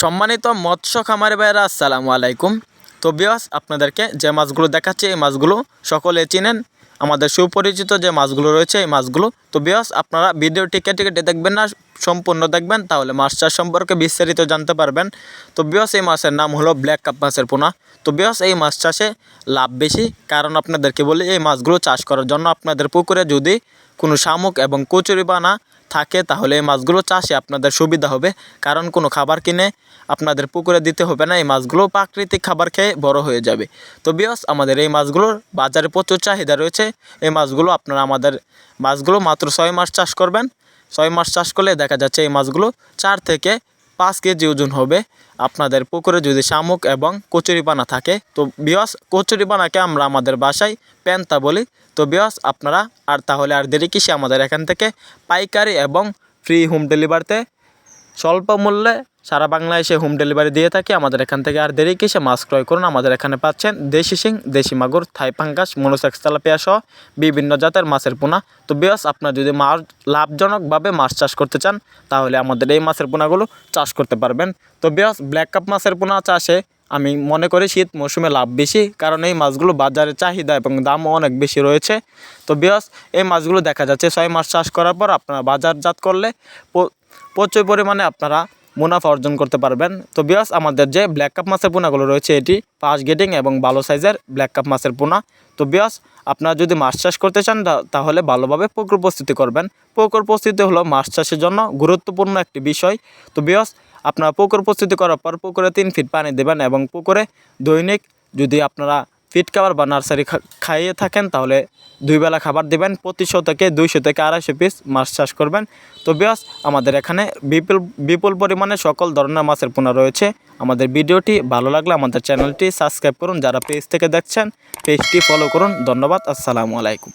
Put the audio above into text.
সম্মানিত মৎস্য খামার ভাইরা আসসালামু আলাইকুম। তো বিয়াস আপনাদেরকে যে মাছগুলো দেখাচ্ছে, এই মাছগুলো সকলে চিনেন। আমাদের সুপরিচিত যে মাছগুলো রয়েছে, এই মাছগুলো। তো বিয়াস আপনারা ভিডিওটি কেটে কেটে দেখবেন না সম্পূর্ণ দেখবেন, তাহলে মাছ চাষ সম্পর্কে বিস্তারিত জানতে পারবেন। তো বিয়াস, এই মাছের নাম হলো ব্ল্যাক কাপ মাছের পোনা। তো বিয়াস, এই মাছ চাষে লাভ বেশি, কারণ আপনাদেরকে বলি, এই মাছগুলো চাষ করার জন্য আপনাদের পুকুরে যদি কোনো শামুক এবং কচুরিপানা থাকে, তাহলে এই মাছগুলো চাষে আপনাদের সুবিধা হবে। কারণ কোনো খাবার কিনে আপনাদের পুকুরে দিতে হবে না, এই মাছগুলো প্রাকৃতিক খাবার খেয়ে বড় হয়ে যাবে। তো বিয়স, আমাদের এই মাছগুলোর বাজারে প্রচুর চাহিদা রয়েছে। এই মাছগুলো আপনারা আমাদের মাছগুলো মাত্র ছয় মাস চাষ করবেন। ছয় মাস চাষ করলে দেখা যাচ্ছে এই মাছগুলো চার থেকে পাঁচ কেজি ওজন হবে। আপনাদের পুকুরে যদি শামুক এবং কচুরিপানা থাকে, তো বিয়স কচুরিপানাকে আমরা আমাদের বাসায় প্যান্তা বলি। তো বিয়স আপনারা আর তাহলে আর দেরি কিসে আমাদের এখান থেকে পাইকারি এবং ফ্রি হোম ডেলিভারিতে স্বল্প মূল্যে সারা বাংলায় এসে হোম ডেলিভারি দিয়ে থাকি, আমাদের এখান থেকে আর দেরি কিসে মাছ ক্রয় করুন? আমাদের এখানে পাচ্ছেন দেশি শিং, দেশি মাগুর, থাই পাঙ্গাস মনোসেক্স তেলাপিয়া সহ বিভিন্ন জাতের মাছের পোনা। তো বেশ আপনার যদি মাছ লাভজনকভাবে মাছ চাষ করতে চান, তাহলে আমাদের এই মাছের পোনাগুলো চাষ করতে পারবেন। তো বেশ ব্ল্যাক কাপ মাছের পোনা চাষে আমি মনে করি শীত মৌসুমে লাভ বেশি, কারণ এই মাছগুলো বাজারে চাহিদা এবং দামও অনেক বেশি রয়েছে। তো বেশ এই মাছগুলো দেখা যাচ্ছে ছয় মাস চাষ করার পর আপনারা বাজারজাত করলে প্রচুর পরিমাণে আপনারা মুনাফা অর্জন করতে পারবেন। তো বিয়াস আমাদের যে ব্ল্যাক কাপ মাছের পোনাগুলো রয়েছে, এটি ফাস্ট গেটিং এবং ভালো সাইজের ব্ল্যাক কাপ মাছের পোনা। তো বিয়াস আপনারা যদি মাছ চাষ করতে চান তাহলে ভালোভাবে পুকুর প্রস্তুতি করবেন। পুকুর প্রস্তুতি হলো মাছ চাষের জন্য গুরুত্বপূর্ণ একটি বিষয়। তো বিয়াস আপনারা পুকুর প্রস্তুতি করার পর পুকুরে তিন ফিট পানি দেবেন এবং পুকুরে দৈনিক যদি আপনারা ফিট খাবার বা নার্সারি খাইয়ে থাকেন, তাহলে দুই বেলা খাবার দেবেন প্রতিশো থেকে দুইশো থেকে আড়াইশো পিস মাছ চাষ করবেন। তো ব্যাস আমাদের এখানে বিপুল বিপুল পরিমাণে সকল ধরনের মাছের পোনা রয়েছে। আমাদের ভিডিওটি ভালো লাগলে আমাদের চ্যানেলটি সাবস্ক্রাইব করুন। যারা পেজ থেকে দেখছেন, পেজটি ফলো করুন। ধন্যবাদ, আসসালামু আলাইকুম।